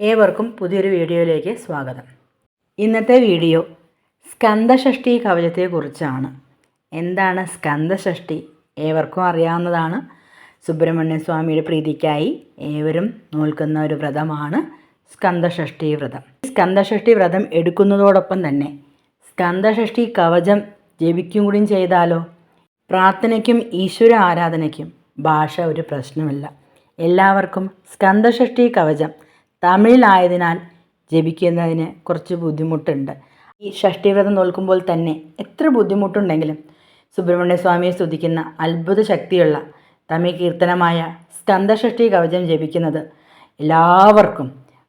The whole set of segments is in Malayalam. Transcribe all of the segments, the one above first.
ഏവർക്കും പുതിയൊരു വീഡിയോയിലേക്ക് സ്വാഗതം. ഇന്നത്തെ വീഡിയോ സ്കന്ദഷഷ്ടി കവചത്തെക്കുറിച്ചാണ്. എന്താണ് സ്കന്ദഷഷ്ടി ഏവർക്കും അറിയാവുന്നതാണ്. സുബ്രഹ്മണ്യ സ്വാമിയുടെ പ്രീതിക്കായി ഏവരും നോൽക്കുന്ന ഒരു വ്രതമാണ് സ്കന്ദഷഷ്ടി വ്രതം. സ്കന്ദഷഷ്ടി വ്രതം എടുക്കുന്നതോടൊപ്പം തന്നെ സ്കന്ദഷഷ്ടി കവചം ജപിക്കും കൂടിയും ചെയ്താലോ? പ്രാർത്ഥനയ്ക്കും ഈശ്വര ആരാധനയ്ക്കും ഭാഷ ഒരു പ്രശ്നമല്ല. എല്ലാവർക്കും സ്കന്ദഷഷ്ടി കവചം തമിഴിലായതിനാൽ ജപിക്കുന്നതിന് കുറച്ച് ബുദ്ധിമുട്ടുണ്ട്. ഈ ഷഷ്ടിവ്രതം നോൽക്കുമ്പോൾ തന്നെ എത്ര ബുദ്ധിമുട്ടുണ്ടെങ്കിലും സുബ്രഹ്മണ്യ സ്വാമിയെ സ്തുതിക്കുന്ന അത്ഭുത ശക്തിയുള്ള തമിഴ് കീർത്തനമായ സ്കന്ധഷഷ്ടി കവചം ജപിക്കുന്നത് എല്ലാവർക്കും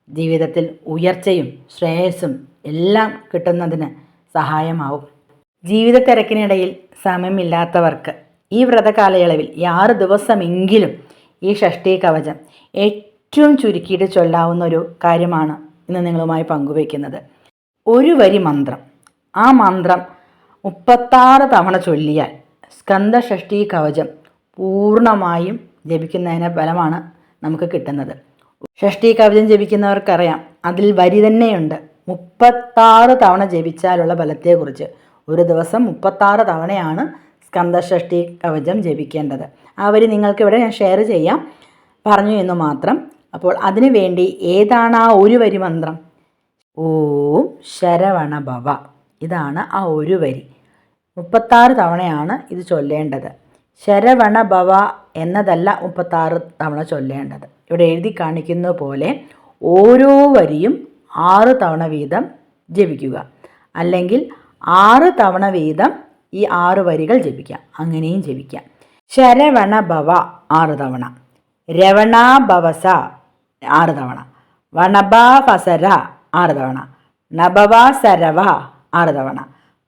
ജീവിതത്തിൽ ഉയർച്ചയും ശ്രേയസ്സും എല്ലാം കിട്ടുന്നതിന് സഹായമാവും. ജീവിത തിരക്കിനിടയിൽ സമയമില്ലാത്തവർക്ക് ഈ വ്രതകാലയളവിൽ ആറ് ദിവസമെങ്കിലും ഈ ഷഷ്ടി കവചം ഏറ്റവും ചുരുക്കിയിട്ട് ചൊല്ലാവുന്ന ഒരു കാര്യമാണ് ഇന്ന് നിങ്ങളുമായി പങ്കുവയ്ക്കുന്നത്. ഒരു വരി മന്ത്രം. ആ മന്ത്രം മുപ്പത്താറ് തവണ ചൊല്ലിയാൽ സ്കന്ദഷഷ്ടി കവചം പൂർണമായും ജപിക്കുന്നതിന് ഫലമാണ് നമുക്ക് കിട്ടുന്നത്. ഷഷ്ടി കവചം ജപിക്കുന്നവർക്കറിയാം അതിൽ വരി തന്നെയുണ്ട്. മുപ്പത്താറ് തവണ ജപിച്ചാലുള്ള ഫലത്തെക്കുറിച്ച് ഒരു ദിവസം മുപ്പത്താറ് തവണയാണ് സ്കന്ദഷഷ്ടി കവചം ജപിക്കേണ്ടത്. ആ വരി നിങ്ങൾക്കിവിടെ ഞാൻ ഷെയർ ചെയ്യാം. പറഞ്ഞു എന്ന് മാത്രം അപ്പോൾ അതിനു വേണ്ടി ഏതാണ് ആ ഒരു വരി മന്ത്രം? ഓം ശരവണ ഭവ ഇതാണ് ആ ഒരു വരി. മുപ്പത്താറ് തവണയാണ് ഇത് ചൊല്ലേണ്ടത്. ശരവണ ഭവ എന്നതല്ല മുപ്പത്താറ് തവണ ചൊല്ലേണ്ടത്. ഇവിടെ എഴുതി കാണിക്കുന്ന പോലെ ഓരോ വരിയും ആറ് തവണ വീതം ജപിക്കുക. അല്ലെങ്കിൽ ആറ് തവണ വീതം ഈ ആറ് വരികൾ ജപിക്കാം. അങ്ങനെയും ജപിക്കാം. ശരവണ ഭവ ആറ് തവണ. രവണാ ഭവസ ആറ് തവണ. വണബാ ഫസര ആറ് തവണ. നബവാ സരവ ആറ് തവണ.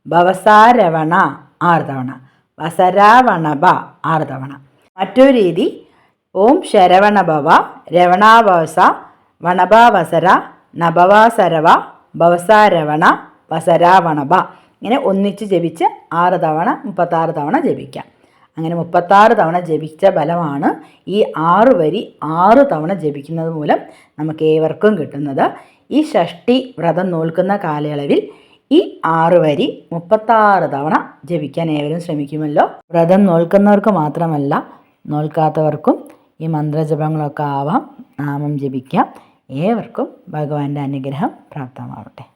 ഭവസാരവണ ആറ് തവണ. വസരാവണബ ആറ് തവണ. മറ്റൊരു രീതി ഓം ശരവണഭവ രവണാവസ വണഭാവസര നഭവാസരവ ഭവസാരവണ വസരാവണഭ. ഇങ്ങനെ ഒന്നിച്ച് ജപിച്ച് ആറ് തവണ മുപ്പത്താറ് തവണ ജപിക്കാം. അങ്ങനെ മുപ്പത്താറ് തവണ ജപിച്ച ഫലമാണ് ഈ ആറ് വരി ആറ് തവണ ജപിക്കുന്നത് മൂലം നമുക്ക് ഏവർക്കും കിട്ടുന്നത്. ഈ ഷഷ്ടി വ്രതം നോൽക്കുന്ന കാലയളവിൽ ഈ ആറ് വരി മുപ്പത്താറ് തവണ ജപിക്കാൻ ഏവരും ശ്രമിക്കുമല്ലോ. വ്രതം നോൽക്കുന്നവർക്ക് മാത്രമല്ല നോൽക്കാത്തവർക്കും ഈ മന്ത്രജപങ്ങളൊക്കെ ആവാം. നാമം ജപിക്കാം. ഏവർക്കും ഭഗവാന്റെ അനുഗ്രഹം പ്രാപ്തമാവട്ടെ.